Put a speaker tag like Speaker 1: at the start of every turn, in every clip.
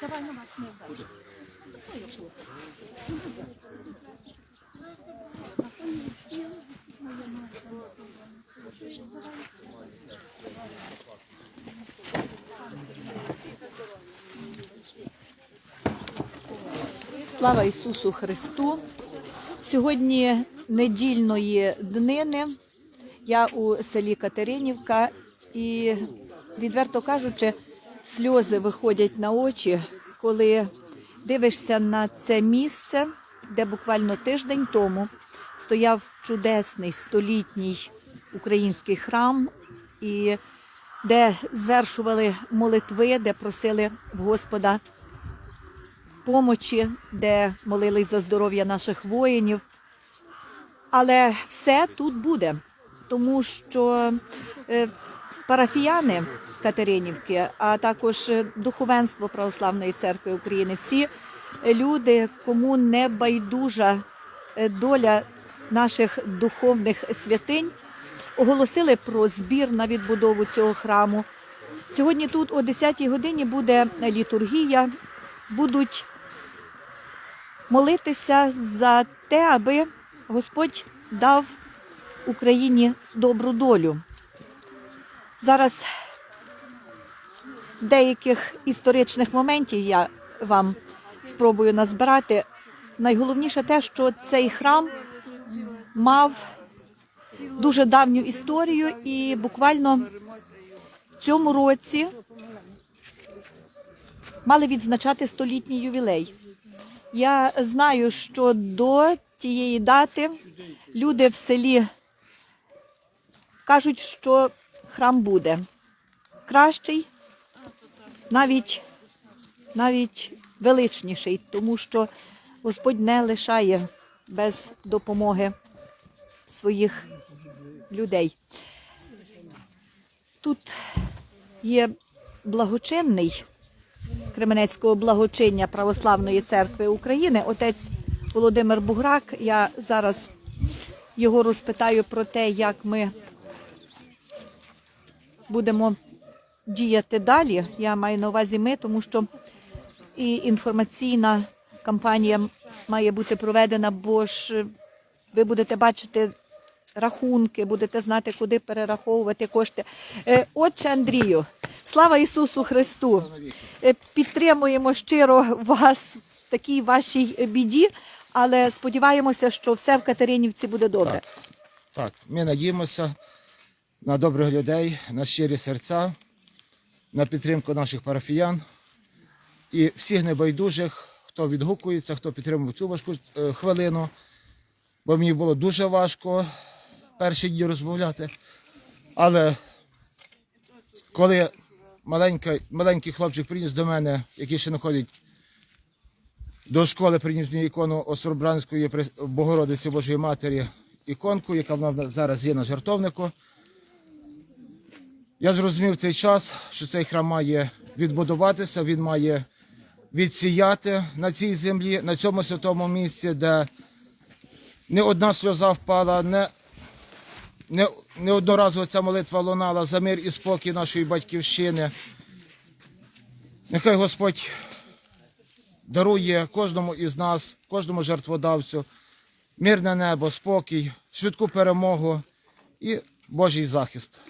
Speaker 1: Давай на вас не дай. Моя мама. Слава Ісусу Христу! Сьогодні недільної днини. Я у селі Катеринівка і, відверто кажучи, сльози виходять на очі, коли дивишся на це місце, де буквально тиждень тому стояв чудесний столітній український храм, і де звершували молитви, де просили Господа помочі, де молились за здоров'я наших воїнів. Але все тут буде, тому що е, парафіяни Катеринівки, а також духовенство Православної церкви України, всі люди, кому не байдужа е, доля наших духовних святинь, оголосили про збір на відбудову цього храму. Сьогодні тут о 10-й годині буде літургія, будуть молитися за те, аби Господь дав Україні добру долю. Зараз деяких історичних моментів я вам спробую назбирати. Найголовніше те, що цей храм мав дуже давню історію, і буквально в цьому році мали відзначати столітній ювілей. Я знаю, що до тієї дати люди в селі кажуть, що храм буде кращий, навіть, навіть величніший, тому що Господь не лишає без допомоги своїх людей. Тут є благочинний Кременецького благочиння Православної церкви України, отець Володимир Буграк. Я зараз його розпитаю про те, як ми будемо діяти далі. Я маю на увазі ми, тому що і інформаційна кампанія має бути проведена, бо ж ви будете бачити рахунки, будете знати, куди перераховувати кошти. Е, Отче Андрію, слава Ісусу Христу! Е, Підтримуємо щиро вас в такій вашій біді, але сподіваємося, що все в Катеринівці буде добре.
Speaker 2: Так, ми надіємося на добрих людей, на щирі серця, на підтримку наших парафіян і всіх небайдужих, хто відгукується, хто підтримував цю важку е, хвилину. Бо мені було дуже важко перші дні розмовляти. Але коли маленький, маленький хлопчик приніс до мене, який ще не ходить до школи, приніс мені ікону Остробранської Прес- Богородиці Божої Матері, іконку, яка в нас зараз є на жертовнику. Я зрозумів цей час, що цей храм має відбудуватися, він має відсіяти на цій землі, на цьому святому місці, де не одна сльоза впала, не, не, не одноразово ця молитва лунала за мир і спокій нашої батьківщини. Нехай Господь дарує кожному із нас, кожному жертводавцю мирне небо, спокій, швидку перемогу і Божий захист.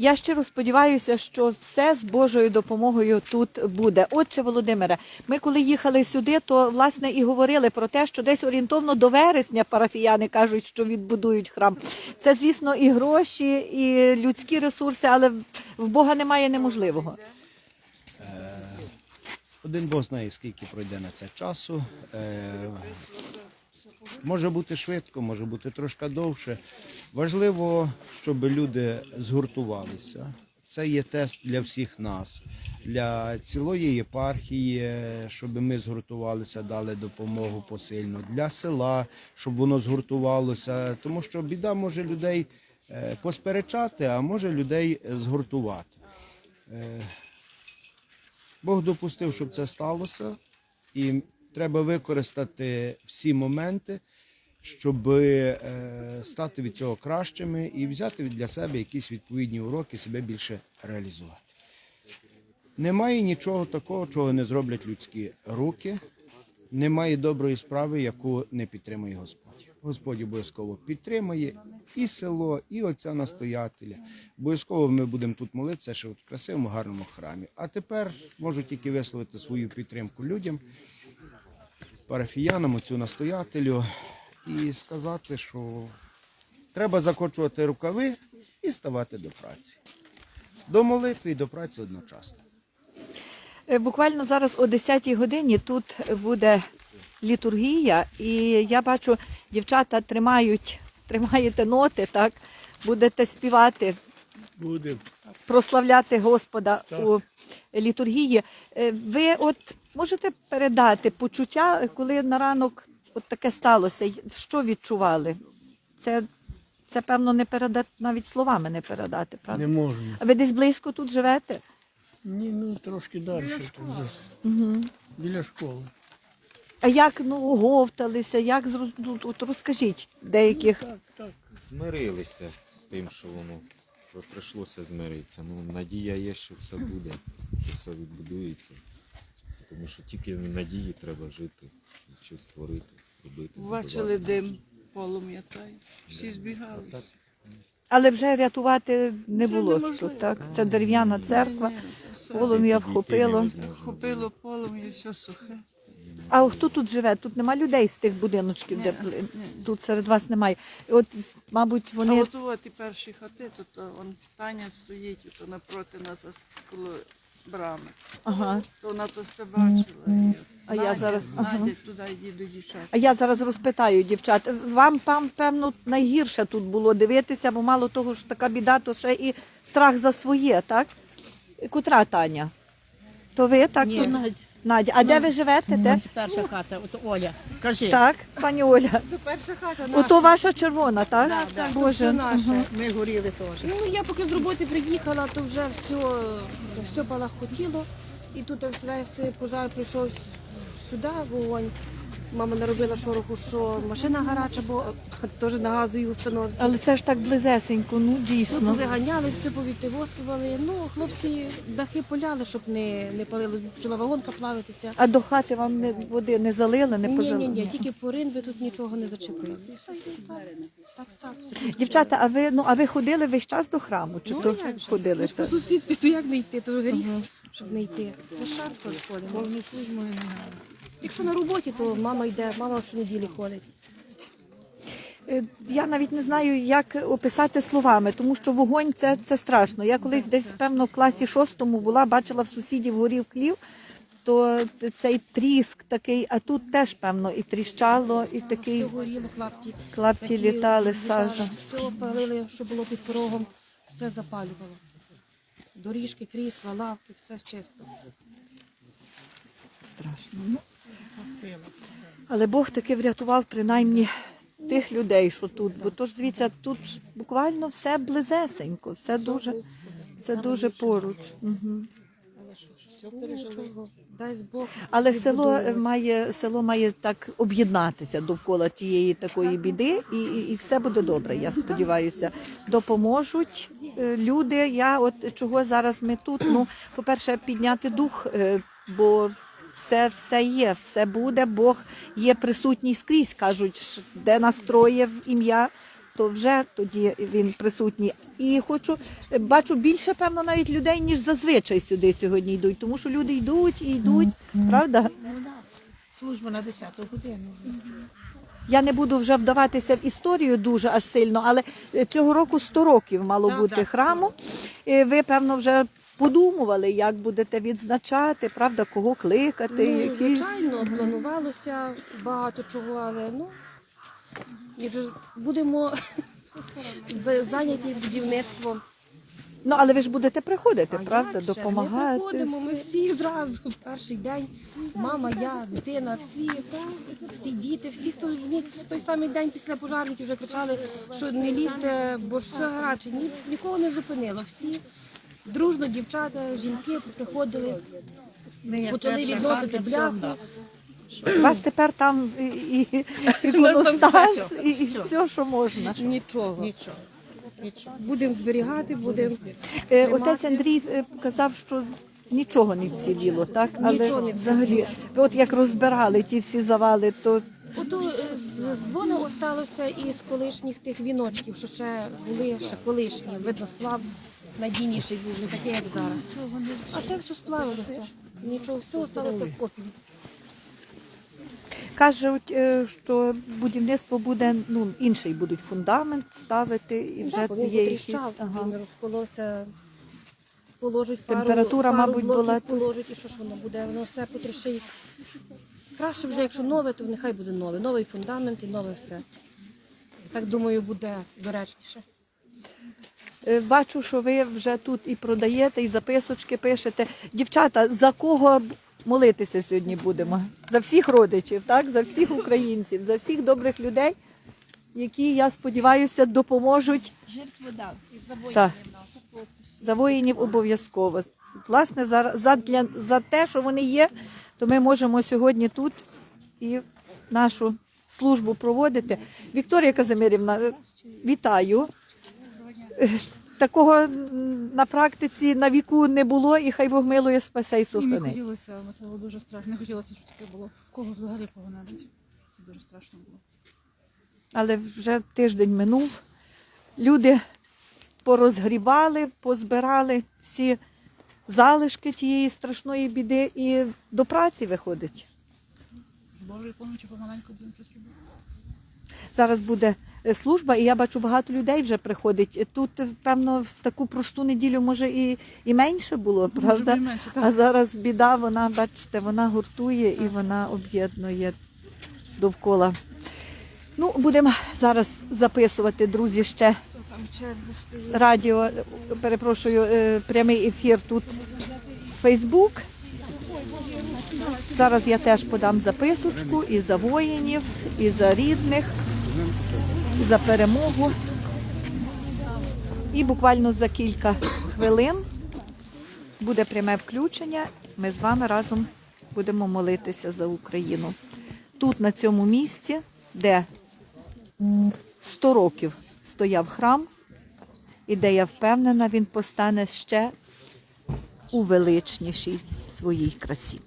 Speaker 1: Я щиро сподіваюся, що все з Божою допомогою тут буде. Отче Володимире, ми коли їхали сюди, то власне і говорили про те, що десь орієнтовно до вересня парафіяни кажуть, що відбудують храм. Це, звісно, і гроші, і людські ресурси, але в Бога немає неможливого.
Speaker 3: Один Бог знає, скільки пройде на це часу. Може бути швидко, може бути трошки довше. Важливо, щоб люди згуртувалися. Це є тест для всіх нас, для цілої єпархії, щоб ми згуртувалися, дали допомогу посильну, для села, щоб воно згуртувалося. Тому що біда може людей е, посперечати, а може людей згуртувати. Е, Бог допустив, щоб це сталося, і треба використати всі моменти, щоб е, стати від цього кращими і взяти для себе якісь відповідні уроки, себе більше реалізувати. Немає нічого такого, чого не зроблять людські руки. Немає доброї справи, яку не підтримує Господь. Господь обов'язково підтримує і село, і отця настоятеля. Обов'язково ми будемо тут молитися, що в красивому, гарному храмі. А тепер можу тільки висловити свою підтримку людям, парафіянам, отцю настоятелю і сказати, що треба закочувати рукави і ставати до праці. До молитви і до праці одночасно.
Speaker 1: Е, Буквально зараз о 10-й годині тут буде літургія, і я бачу, дівчата тримають, тримаєте ноти, так? Будете співати,
Speaker 4: Буде.
Speaker 1: прославляти Господа
Speaker 4: Так.
Speaker 1: у літургії. Е, Ви от можете передати почуття, коли на ранок от таке сталося? Що відчували? Це, це певно, не передати, навіть словами не передати, правда?
Speaker 4: Не можна.
Speaker 1: А ви десь близько тут живете?
Speaker 4: Ні, ну трошки далі. тут, десь,
Speaker 1: Угу.
Speaker 4: Біля школи.
Speaker 1: А як ну оговталися, як ну, от розкажіть деяких.
Speaker 4: Так, так.
Speaker 5: Змирилися з тим, що воно що прийшлося змиритися. Ну, надія є, що все буде, що все відбудується. Тому що тільки в надії треба жити, і щось творити, робити.
Speaker 6: Бачили дим, полум'я та всі збігалися.
Speaker 1: Але вже рятувати не було що, так? Це дерев'яна церква, полум'я
Speaker 5: Підійти
Speaker 1: вхопило.
Speaker 6: полум'я, все сухе.
Speaker 1: А хто тут живе? Тут нема людей з тих будиночків, де
Speaker 6: Ні, ні.
Speaker 1: тут серед вас немає. І от, мабуть,
Speaker 6: А
Speaker 1: вони
Speaker 6: от от і перші хати, то, то он Таня стоїть, то напроти нас аж коло брами.
Speaker 1: ага.
Speaker 6: То вона то все бачила. І от
Speaker 1: А я
Speaker 6: Надя,
Speaker 1: зараз- ага.
Speaker 6: Надя, туди йди до дівчат.
Speaker 1: А я зараз розпитаю дівчат. Вам пам, певно найгірше тут було дивитися, бо мало того, що така біда, то ще і страх за своє, так? Котра Таня? То ви так?
Speaker 7: Ні.
Speaker 1: То Надя. А де ви живете? Де?
Speaker 7: Це перша хата, от Оля. Кажи.
Speaker 1: Так, пані Оля.
Speaker 8: Це перша хата
Speaker 1: Ото ваша червона, так?
Speaker 8: Так, так, то
Speaker 1: Боже.
Speaker 8: все наше.
Speaker 7: Ми горіли теж.
Speaker 8: Ну я поки з роботи приїхала, то вже все, все палахотіло. І тут весь пожар прийшов сюди, вогонь. Мама наробила шороху, що машина гаряча, бо теж на газовій установці.
Speaker 1: Але це ж так близесенько, ну дійсно.
Speaker 8: повиганяли, все повідтивостували. Ну, хлопці дахи поляли, щоб не, не палили, почала вагонка плавитися.
Speaker 1: А до хати вам не, води не залили, не
Speaker 8: Ні, ні, ні, тільки порин ви тут нічого не зачепили. Так, так,
Speaker 1: Дівчата, а ви ну а ви ходили весь час до храму? Чи
Speaker 8: Ну,
Speaker 1: то
Speaker 8: як
Speaker 1: ходили?
Speaker 8: Ми ж по сусідстві, то як не йти, то гріх, щоб не йти. Час ходимо.
Speaker 6: Повну службу не.
Speaker 8: Якщо на роботі, то мама йде, мама щонеділі ходить.
Speaker 1: Е, Я навіть не знаю, як описати словами, тому що вогонь це, це страшно. Я колись десь, певно, в класі шостому була, бачила в сусідів горів хлів, то цей тріск такий, а тут теж, певно, і тріщало, і такий
Speaker 8: горіло, клапті.
Speaker 1: клапті літали, сажа.
Speaker 8: Все палили, що було під порогом, все запалювало. Доріжки, крісла, лавки, все чисто.
Speaker 1: Страшно. Але Бог таки врятував принаймні тих людей, що тут. Бо то ж дивіться, тут буквально все близесенько, все дуже, це дуже поруч. Угу.
Speaker 8: Дай Бог.
Speaker 1: Але село е, має село має так об'єднатися довкола тієї такої біди, і, і, і все буде добре. Я сподіваюся, допоможуть е, люди. Я от чого зараз ми тут. Ну, по-перше, підняти дух, е, бо все, все є, все буде. Бог є присутній скрізь. кажуть, де настроє в ім'я. То вже тоді він присутній. І хочу е, бачу більше, певно, навіть людей, ніж зазвичай сюди сьогодні йдуть, тому що люди йдуть і йдуть, правда?
Speaker 7: Служба на 10 годину.
Speaker 1: Я не буду вже вдаватися в історію дуже аж сильно, але е, цього року 100 років мало
Speaker 7: Так,
Speaker 1: бути
Speaker 7: так,
Speaker 1: храму. І ви, певно, вже подумували, як будете відзначати, правда, кого кликати,
Speaker 8: Ну,
Speaker 1: якісь.
Speaker 8: звичайно, планувалося багато чого, але ну і вже будемо зайняті будівництвом.
Speaker 1: Ну, але ви ж будете приходити,
Speaker 8: А
Speaker 1: правда,
Speaker 8: як
Speaker 1: допомагати.
Speaker 8: Ми приходимо, ми всі зразу перший день. Мама, я, дитина, всі, всі діти, всі, хто зміг в той самий день після пожарників вже кричали, що не лізьте, бо ж все гаряче. Ні, нікого не зупинило. Всі дружно, дівчата, жінки приходили. Почали відносити бляху.
Speaker 1: У вас тепер там і, і, і і, і
Speaker 7: все.
Speaker 1: що можна.
Speaker 8: Нічого.
Speaker 7: Нічого.
Speaker 8: Будемо зберігати, будемо.
Speaker 1: Е, Отець Андрій е, казав, що нічого не вціліло, так? Але
Speaker 8: Нічого не
Speaker 1: взагалі, от як розбирали ті всі завали, то
Speaker 8: Ото е, з- з дзвону осталося із колишніх тих віночків, що ще були ще колишні. Видно, сплав надійніший був, не такий, як зараз. А це все сплавилося. Нічого, все осталося в копії.
Speaker 1: кажуть, е, що будівництво буде, ну, інший будуть фундамент ставити, і вже
Speaker 8: Так, він
Speaker 1: є якісь.
Speaker 8: потріщав,
Speaker 1: Ага.
Speaker 8: він розколовся, положить пару,
Speaker 1: Температура,
Speaker 8: пару
Speaker 1: мабуть,
Speaker 8: блоків
Speaker 1: була-
Speaker 8: положить, і що ж воно буде? Воно все потріщить. Краще вже, якщо нове, то нехай буде нове. Новий фундамент і нове все. Так думаю, буде доречніше.
Speaker 1: Е, Бачу, що ви вже тут і продаєте, і записочки пишете. Дівчата, за кого молитися сьогодні будемо? За всіх родичів, так? за всіх українців, за всіх добрих людей, які, я сподіваюся, допоможуть
Speaker 7: Жертву дав.
Speaker 1: Так. за воїнів обов'язково. Власне, за, за, для, за те, що вони є, то ми можемо сьогодні тут і нашу службу проводити. Вікторія Казимирівна, е, вітаю. Такого на практиці на віку не було, і хай Бог милує, спасе і
Speaker 9: І не хотілося, це було дуже страшно. Не хотілося, щоб таке було. В кого взагалі погонадить. Це дуже страшно було.
Speaker 1: Але вже тиждень минув. Люди порозгрібали, позбирали всі залишки тієї страшної біди і до праці виходить.
Speaker 9: З Божою помічю помаленьку будемо щось робити.
Speaker 1: Зараз буде е, служба, і я бачу, багато людей вже приходить. Тут, е, певно, в таку просту неділю може і, і менше було, правда?
Speaker 9: Може, менше, так.
Speaker 1: А зараз біда, вона, бачите, вона гуртує і вона об'єднує довкола. Ну, будемо зараз записувати, друзі, ще
Speaker 8: Там
Speaker 1: радіо, перепрошую, е, прямий ефір тут Фейсбук. Зараз я теж подам записочку і за воїнів, і за рідних, за перемогу. І буквально за кілька хвилин буде пряме включення. Ми з вами разом будемо молитися за Україну. Тут, на цьому місці, де 100 років стояв храм, і де я впевнена, він постане ще у величнішій своїй красі.